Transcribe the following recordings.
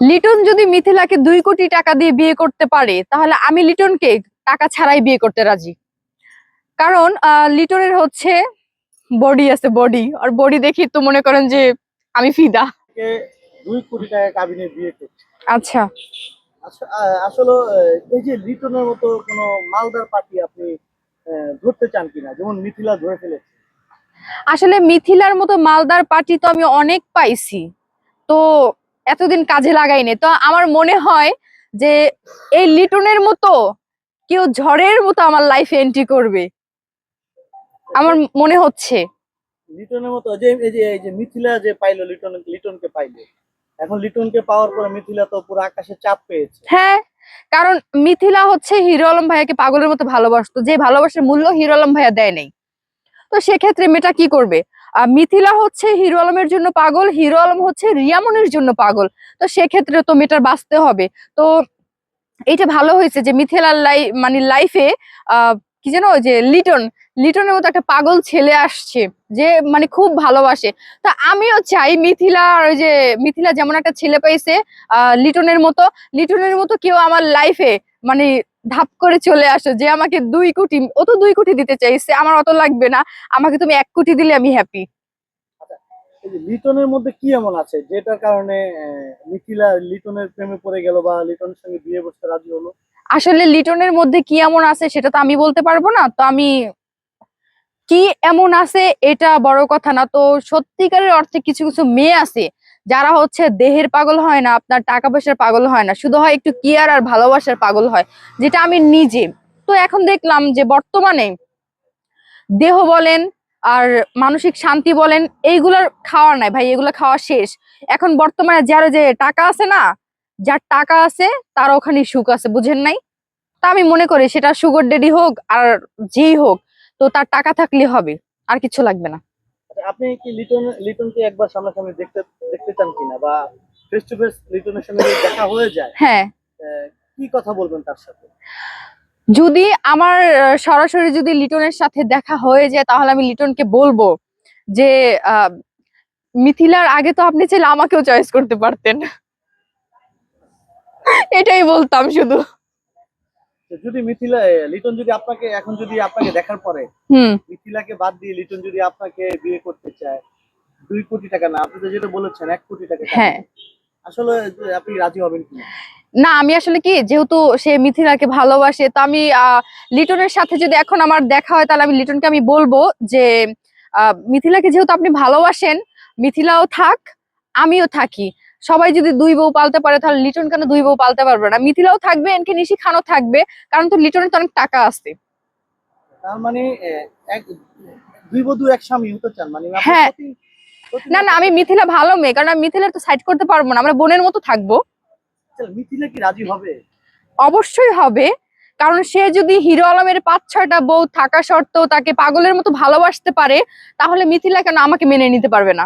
লিটন যদি মিথিলাকে দুই কোটি টাকা দিয়ে বিয়ে করতে পারে তাহলে আমি লিটনকে টাকা ছাড়াই বিয়ে করতে রাজি। কারণ লিটনের হচ্ছে বডি আছে বডি আর বডি দেখি তো মনে করেন যে আমি ফিদা। দুই কোটি টাকা কাবিনে বিয়ে করছে। আচ্ছা। আসলে এই যে লিটনের মতো কোনো মালদার পার্টি আপনি ধরতে চান কিনা? যেমন মিথিলা ধরে ফেলেছে। আসলে মিথিলার মতো মালদার পার্টি তো আমি অনেক পাইছি। তো এতদিন কাজে লাগাইনি। তো আমার মনে হয় যে এই লিটনের মতো কেউ ঝড়ের মতো আমার লাইফে এন্ট্রি করবে। আমার মনে হচ্ছে। লিটনের মতো যে এই যে এই যে মিথিলা যে পাইলো লিটন লিটনকে পাইলো। এখন লিটনকে পাওয়ার পরে মিথিলা তো পুরো আকাশে চাপ পেয়েছে। হ্যাঁ কারণ মিথিলা হচ্ছে হিরো আলম ভাইয়াকে পাগলের মতো ভালোবাসতো। যে ভালোবাসার মূল্য হিরো আলম ভাইয়া দেয় নাই। তো সেক্ষেত্রে মেয়েটা কি করবে? মিথিলা হচ্ছে হিরো আলমের জন্য পাগল, হিরো আলম হচ্ছে রিয়ামনের জন্য পাগল। তো সেক্ষেত্রে তো মেয়েটার বাঁচতে হবে। তো এটা ভালো হয়েছে যে মিথিলার লাই মানে লাইফে কি যেন যে লিটন, লিটনের মতো একটা পাগল ছেলে আসছে যে মানে খুব ভালোবাসে। তা আমিও চাই মিথিলা আর ওই যে, মিথিলা যেমন একটা ছেলে পাইছে লিটনের মতো লিটনের মতো কেউ আমার লাইফে মানে ধাপ করে চলে আসো যে আমাকে দুই কোটি ও তো দুই কোটি দিতে চাইছে আমার অত লাগবে না আমাকে তুমি এক কোটি দিলে আমি হ্যাপি লিটনের মধ্যে কি এমন আছে? যেটার কারণে মিথিলা লিটনের প্রেমে পড়ে গেল বা লিটনের সঙ্গে বিয়ে বসতে রাজি হলো? আসলে লিটনের মধ্যে কি এমন আছে সেটা তো আমি বলতে পারব না তো আমি কি এমন আছে এটা বড় কথা না তো সত্যিকারের অর্থে কিছু কিছু মেয়ে আছে যারা হচ্ছে দেহের পাগল হয় না, আপনার টাকা পয়সার পাগল হয় না, শুধু হয় একটু কেয়ার আর ভালোবাসার পাগল হয়, যেটা আমি নিজে। তো এখন দেখলাম যে বর্তমানে দেহ বলেন আর মানসিক শান্তি বলেন, এইগুলার খাওয়ার নাই, ভাই, এগুলো খাওয়া শেষ। এখন বর্তমানে যার যে টাকা আছে না, যার টাকা আছে, তার ওখানে সুখ আছে, বুঝেন নাই? তা আমি মনে করি সেটা সুগার ডেডি হোক আর যেই হোক, তো তার টাকা থাকলে হবে, আর কিছু লাগবে না। আপনি কি লিটন লিটনকে একবার সামনাসামনি দেখতে দেখতে চান কিনা? বা ফেস টু ফেস লিটনের সঙ্গে দেখা হয়ে যায়? হ্যাঁ। কি কথা বলবেন তার সাথে? যদি আমার সরাসরি যদি লিটনের সাথে দেখা হয়ে যায় তাহলে আমি লিটনকে বলব যে আহ, মিথিলার আগে তো আপনি চাইলে আমাকেও চয়েস করতে পারতেন। এটাই বলতাম শুধু। যদি মিথিলা লিটন যদি আপনাকে এখন যদি আপনাকে দেখার পরে হুম। মিথিলাকে বাদ দিয়ে লিটন যদি আপনাকে বিয়ে করতে চায় দুই কোটি টাকা না আপনি তো যেটা বলেছেন এক কোটি টাকা হ্যাঁ। আসলে আপনি রাজি হবেন কিনা? না আমি আসলে কি যেহেতু সে মিথিলাকে ভালোবাসে তো আমি লিটনের সাথে যদি এখন আমার দেখা হয় তাহলে আমি লিটনকে আমি বলব যে মিথিলাকে যেহেতু আপনি ভালোবাসেন মিথিলাও থাক আমিও থাকি। সবাই যদি দুই বউ পালতে পারে তাহলে লিটন কেন দুই বউ পালতে পারবে না? মিথিলাও থাকবে এনকে নিশি খানও থাকবে কারণ তো লিটনের তো অনেক টাকা আছে। তার মানে এক দুই বধূ এক স্বামী হতে চান মানে হ্যাঁ। না না আমি মিথিলা ভালো মেয়ে কারণ আমি মিথিলার তো সাইড করতে পারব না আমরা বোনের মতো থাকব। আচ্ছা, মিথিলা কি রাজি হবে? অবশ্যই হবে কারণ সে যদি হিরো আলমের পাঁচ ছয়টা বউ থাকা সত্ত্বেও তাকে পাগলের মতো ভালোবাসতে পারে তাহলে মিথিলা কেন আমাকে মেনে নিতে পারবে না?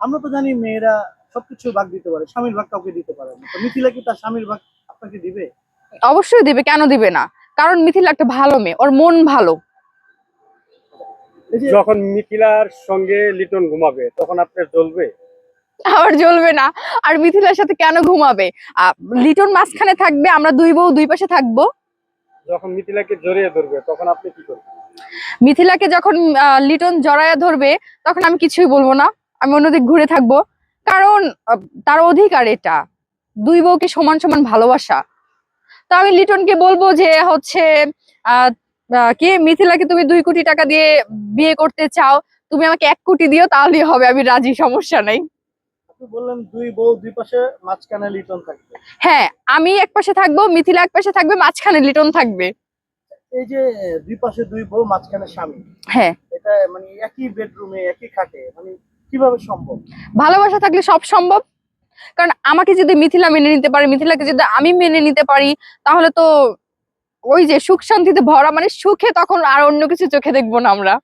আমরা তো জানি মেয়েরা সবকিছু ভাগ দিতে পারে স্বামীর ভাগ কাউকে দিতে পারে না। তো মিথিলা কি তার স্বামীর ভাগ আপনাকে দিবে? অবশ্যই দিবে কেন দিবে না? কারণ মিথিলা একটা ভালো মেয়ে ওর মন ভালো। যখন মিথিলার সঙ্গে লিটন ঘুমাবে তখন আপনার জ্বলবে? আবার জ্বলবে না। আর মিথিলার সাথে কেন ঘুমাবে? আহ, লিটন মাঝখানে থাকবে আমরা দুই বউ দুই পাশে থাকব। যখন মিথিলাকে জড়িয়ে ধরবে তখন আপনি কি করবেন? মিথিলাকে যখন আহ, লিটন জড়ায়া ধরবে তখন আমি কিছুই বলব না। আমি অন্যদিক ঘুরে থাকব। কারণ তার অধিকার এটা। দুই বউকে সমান সমান ভালোবাসা। তো আমি লিটনকে বলব যে হচ্ছে আহ, মিথিলাকে তুমি দুই কোটি টাকা দিয়ে বিয়ে করতে চাও তুমি আমাকে এক কোটি দিও তাহলেই হবে আমি রাজি সমস্যা নাই। বললেন দুই বউ দুই পাশে মাঝখানে লিটন থাকবে। হ্যাঁ আমি এক পাশে থাকব মিথিলা এক পাশে থাকবে মাঝখানে লিটন থাকবে। এই যে দুই পাশে দুই বউ মাঝখানে স্বামী। হ্যাঁ। এটা মানে একই বেডরুমে একই খাটে মানে কীভাবে সম্ভব? ভালোবাসা থাকলে সব সম্ভব। কারণ আমাকে যদি মিথিলা মেনে নিতে পারে, মিথিলাকে যদি আমি মেনে নিতে পারি, তাহলে তো ওই যে সুখ শান্তিতে ভরা মানে সুখে তখন আর অন্য কিছু চোখে দেখব না আমরা।